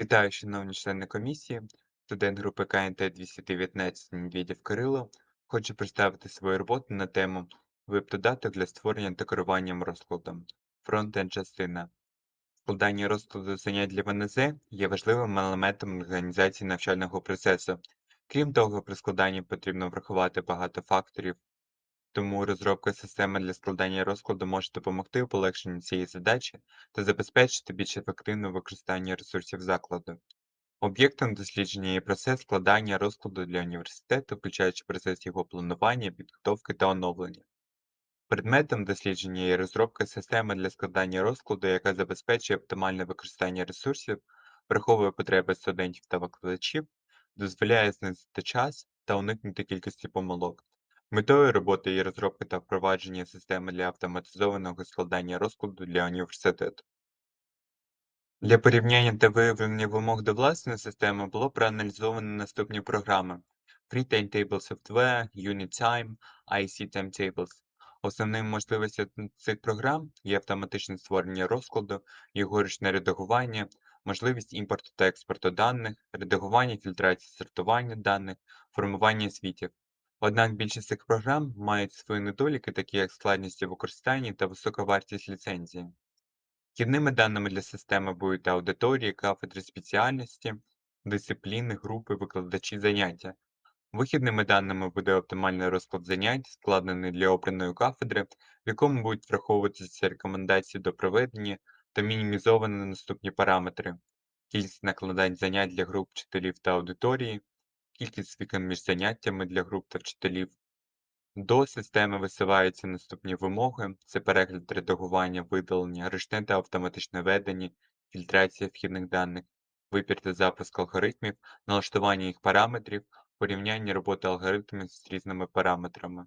Вітаю, шановні члени комісії. Студент групи КНТ 219 Медведєв Кирило. Хочу представити свою роботу на тему веб-додаток для створення та керуванням розкладом. Фронтенд частина. Складання розкладу занять для ВНЗ є важливим елементом організації навчального процесу. Крім того, при складанні потрібно врахувати багато факторів, тому розробка системи для складання розкладу може допомогти у полегшенні цієї задачі та забезпечити більш ефективне використання ресурсів закладу. Об'єктом дослідження є процес складання розкладу для університету, включаючи процес його планування, підготовки та оновлення. Предметом дослідження є розробка системи для складання розкладу, яка забезпечує оптимальне використання ресурсів, враховує потреби студентів та викладачів, дозволяє знизити час та уникнути кількості помилок. Метою роботи є розробка та впровадження системи для автоматизованого складання розкладу для університету. Для порівняння та виявлення вимог до власної системи було проаналізовано наступні програми: Free Timetable Software, UniTime, IC Timetables. Основними можливостями цих програм є автоматичне створення розкладу, його ручне редагування, можливість імпорту та експорту даних, редагування, фільтрації, сортування даних, формування звітів. Однак більшість цих програм мають свої недоліки, такі як складність у використанні та висока вартість ліцензії. Вхідними даними для системи будуть аудиторії, кафедри спеціальності, дисципліни, групи, викладачі, заняття. Вихідними даними буде оптимальний розклад занять, складений для обраної кафедри, в якому будуть враховуватися рекомендації до проведення та мінімізовані наступні параметри: кількість накладань занять для груп вчителів та аудиторії, кількість вікон між заняттями для груп та вчителів, до системи висуваються наступні вимоги: це перегляд редагування, видалення, ручне та автоматичне ведення, фільтрація вхідних даних, вибір та запуск алгоритмів, налаштування їх параметрів, порівняння роботи алгоритмів з різними параметрами.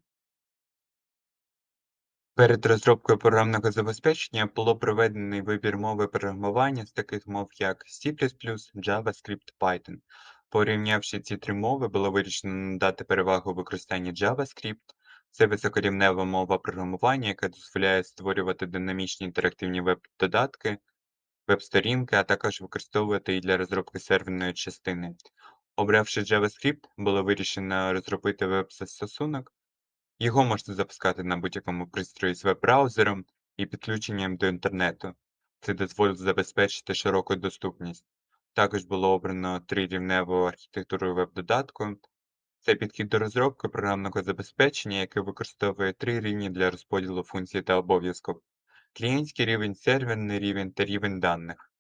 Перед розробкою програмного забезпечення було проведений вибір мови програмування з таких мов як C++, JavaScript, Python. Порівнявши ці три мови, було вирішено надати перевагу використанні JavaScript. Це високорівнева мова програмування, яка дозволяє створювати динамічні інтерактивні веб-додатки, веб-сторінки, а також використовувати її для розробки серверної частини. Обравши JavaScript, було вирішено розробити веб-застосунок. Його можна запускати на будь-якому пристрої з веб-браузером і підключенням до інтернету. Це дозволить забезпечити широку доступність. Також було обрано трирівневу архітектуру веб-додатку. Це підхід до розробки програмного забезпечення, яке використовує три рівні для розподілу функцій та обов'язків: клієнтський рівень, серверний рівень та рівень даних.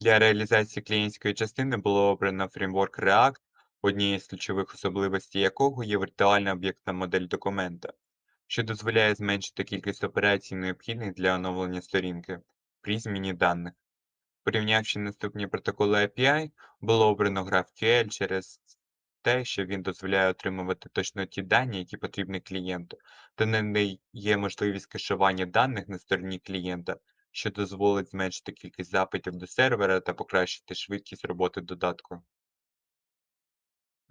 Для реалізації клієнтської частини було обрано фреймворк React, однією з ключових особливостей якого є віртуальна об'єктна модель документа, що дозволяє зменшити кількість операцій, необхідних для оновлення сторінки при зміні даних. Порівнявши наступні протоколи API, було обрано GraphQL через те, що він дозволяє отримувати точно ті дані, які потрібні клієнту, та не дає можливість кешування даних на стороні клієнта, що дозволить зменшити кількість запитів до сервера та покращити швидкість роботи додатку.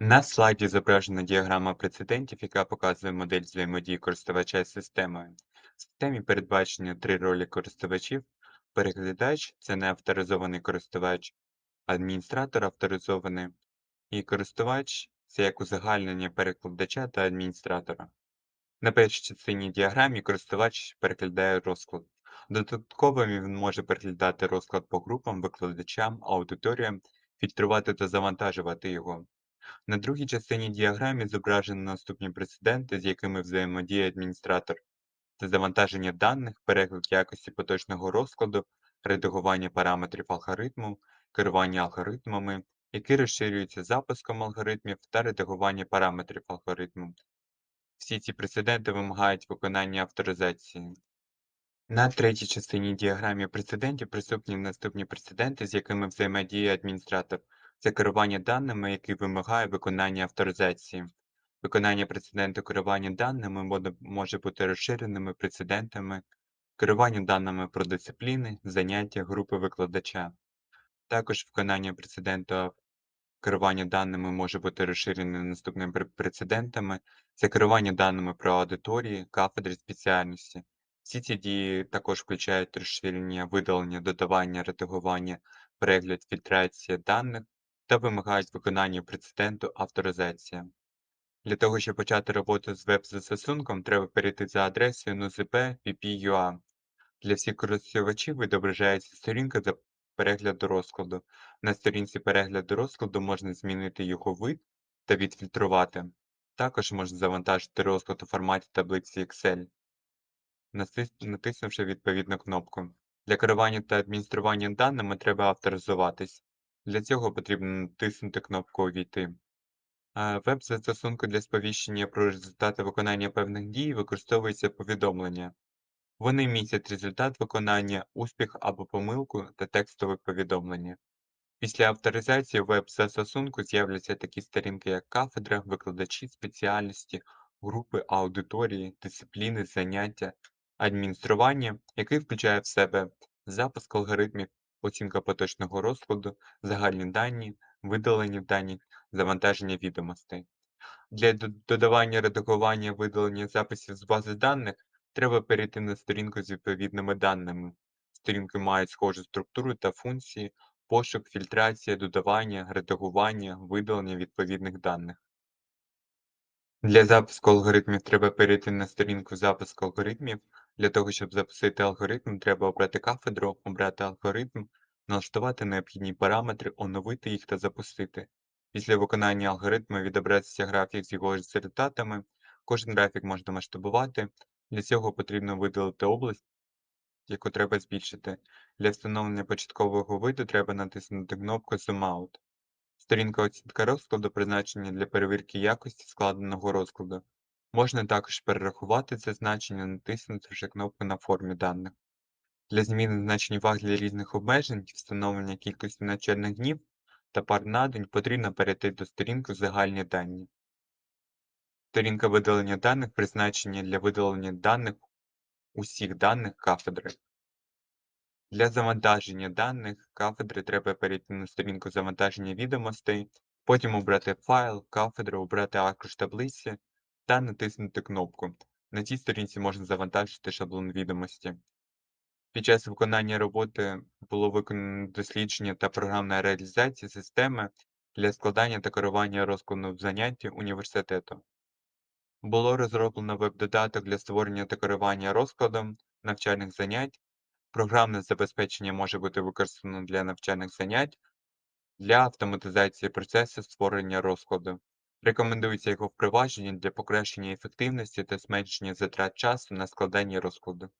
На слайді зображена діаграма прецедентів, яка показує модель взаємодії користувача з системою. В системі передбачені три ролі користувачів. Переглядач це неавторизований користувач, адміністратор авторизований, і користувач це як узагальнення перекладача та адміністратора. На першій частині діаграмі користувач переглядає розклад. Додатково він може переглядати розклад по групам, викладачам, аудиторіям, фільтрувати та завантажувати його. На другій частині діаграми зображені наступні прецеденти, з якими взаємодіє адміністратор. Це завантаження даних, перегляд якості поточного розкладу, редагування параметрів алгоритму, керування алгоритмами, які розширюються запуском алгоритмів та редагування параметрів алгоритму. Всі ці прецеденти вимагають виконання авторизації. На третій частині діаграмі прецедентів присутні наступні прецеденти, з якими взаємодіє адміністратор. Це керування даними, які вимагає виконання авторизації. Виконання прецеденту керування даними може бути розширеними прецедентами, керування даними про дисципліни, заняття, групи викладача. Також виконання прецеденту керування даними може бути розширене наступними прецедентами. Це керування даними про аудиторії, кафедри спеціальності. Всі ці дії також включають розширення, видалення, додавання, редагування, перегляд, фільтрація даних та вимагають виконання прецеденту авторизація. Для того, щоб почати роботу з веб-застосунком, треба перейти за адресою NUZP PP.ua. Для всіх користувачів відображається сторінка для перегляду розкладу. На сторінці перегляду розкладу можна змінити його вид та відфільтрувати. Також можна завантажити розклад у форматі таблиці Excel, натиснувши відповідну кнопку. Для керування та адміністрування даними треба авторизуватись. Для цього потрібно натиснути кнопку Увійти. Веб-застосунку для сповіщення про результати виконання певних дій використовується повідомлення. Вони містять результат виконання, успіх або помилку та текстове повідомлення. Після авторизації веб-застосунку з'являться такі сторінки, як кафедра, викладачі, спеціальності, групи, аудиторії, дисципліни, заняття, адміністрування, який включає в себе запуск алгоритмів, оцінка поточного розкладу, загальні дані, видалені дані, завантаження відомостей. Для додавання, редагування, видалення записів з бази даних треба перейти на сторінку з відповідними даними. Сторінки мають схожу структуру та функції, пошук, фільтрація, додавання, редагування, видалення відповідних даних. Для запуску алгоритмів треба перейти на сторінку запуску алгоритмів. Для того, щоб запустити алгоритм, треба обрати кафедру, обрати алгоритм, налаштувати необхідні параметри, оновити їх та запустити. Після виконання алгоритму відобразиться графік з його результатами. Кожен графік можна масштабувати. Для цього потрібно видалити область, яку треба збільшити. Для встановлення початкового виду треба натиснути кнопку Zoom Out. Сторінка оцінка розкладу призначення для перевірки якості складеного розкладу. Можна також перерахувати це значення, натиснувши кнопку на формі даних. Для зміни значень ваг для різних обмежень, встановлення кількості навчальних днів та пар на день потрібно перейти до сторінки загальні дані. Сторінка видалення даних призначення для видалення даних усіх даних кафедри. Для завантаження даних кафедри треба перейти на сторінку завантаження відомостей, потім обрати файл, кафедру, обрати аркуш таблиці та натиснути кнопку. На цій сторінці можна завантажити шаблон відомості. Під час виконання роботи було виконано дослідження та програмна реалізація системи для складання та керування розкладу занять університету. Було розроблено веб-додаток для створення та керування розкладом навчальних занять. Програмне забезпечення може бути використано для навчальних занять для автоматизації процесу створення розкладу. Рекомендується його впровадження для покращення ефективності та зменшення затрат часу на складання розкладу.